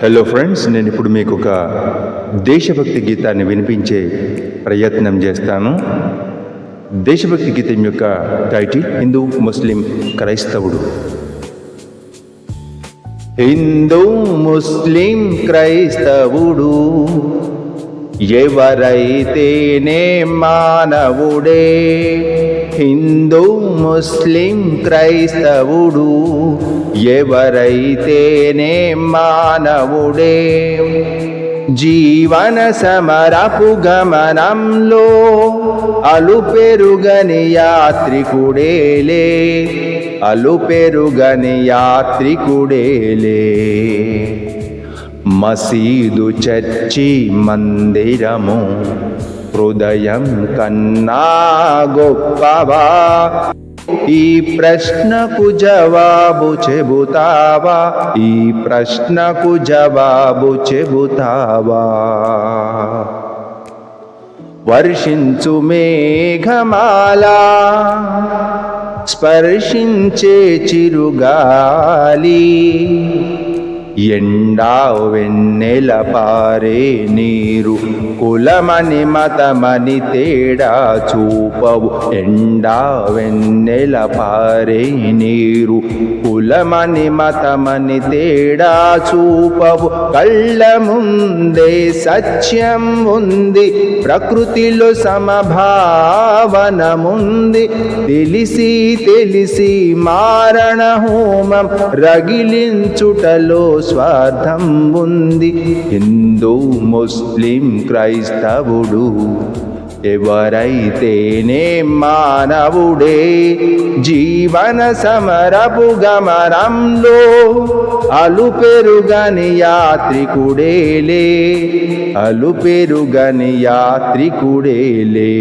Hello friends నేను ఇప్పుడు మీకు ఒక దేశభక్తి గీతాన్ని వినిపించే ప్రయత్నం చేస్తాను. దేశభక్తి గీతం యొక్క టైటిల్ హిందూ ముస్లిం క్రైస్తవుడు. హిందూ ముస్లిం క్రైస్తవుడు. ఎవరైతేనే మానవుడే హిందూ ముస్లిం క్రైస్తవుడు ఎవరైతేనే మానవుడే. జీవన సమరపు గమనంలో అలు పెరుగని యాత్రికుడేలే అలు పెరుగని యాత్రికుడేలే మసీదు చర్చి మందిరము హృదయం కన్నా గొప్పవా? ఈ ప్రశ్నకు జవాబు చెబుతావా? ఈ ప్రశ్నకు జవాబు చెబుతావా? వర్షించు మేఘమాల స్పర్శించే చిరుగాలి. ఎండా వెన్నెల పారే నీరు. కులమని మతమని తేడా చూపవు. ఎండా వెన్నెల పారే నీరు. కులమని మతమని తేడా చూపవు. కళ్ళ ముందే సత్యం ఉంది. ప్రకృతిలో సమభావనముంది. తెలిసి తెలిసి మారణ హోమం రగిలించుటలో స్వార్థం ఉంది. హిందూ ముస్లిం క్రైస్తవుడు ఎవరైతేనే మానవుడే. జీవన సమరపు గమనంలో అలు పెరుగని యాత్రికుడేలే అలు పెరుగని యాత్రికుడేలే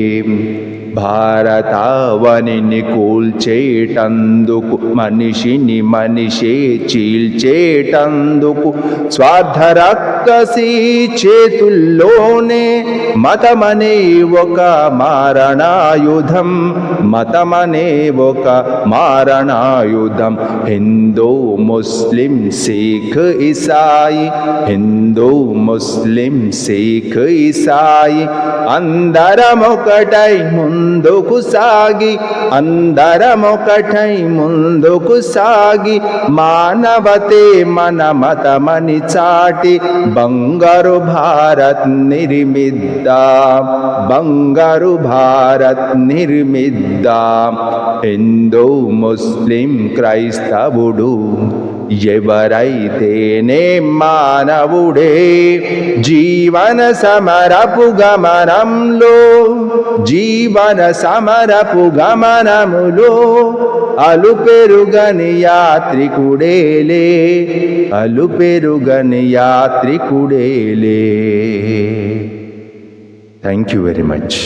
భారతావనిని కూల్చేటందుకు మనిషిని మనిషే చీల్చేటందుకు స్వార్థరక్కసి చేతుల్లోనే మతమనే ఒక మారణాయుధం మతమనే ఒక మారణాయుధం. హిందూ ముస్లిం సిఖ్ ఇసాయి. హిందూ ముస్లిం సిఖ్ ఇసాయి. అందరమొకటై ముందుకు సాగి అందరమొకటై ముందుకు సాగి మానవతే మన మతమని చాటి బంగారు భారత్ నిర్మిద్దాం బంగారు భారత్ నిర్మిద్దాం. హిందూ ముస్లిం క్రైస్తవుడు ఎవరైతేనే మానవుడే జీవన సమరపు గమనంలో జీవన సమరపు గమనములో అలు పెరుగని యాత్రికుడేలే అలు పెరుగని యాత్రికుడేలే థ్యాంక్ యూ వెరీ మచ్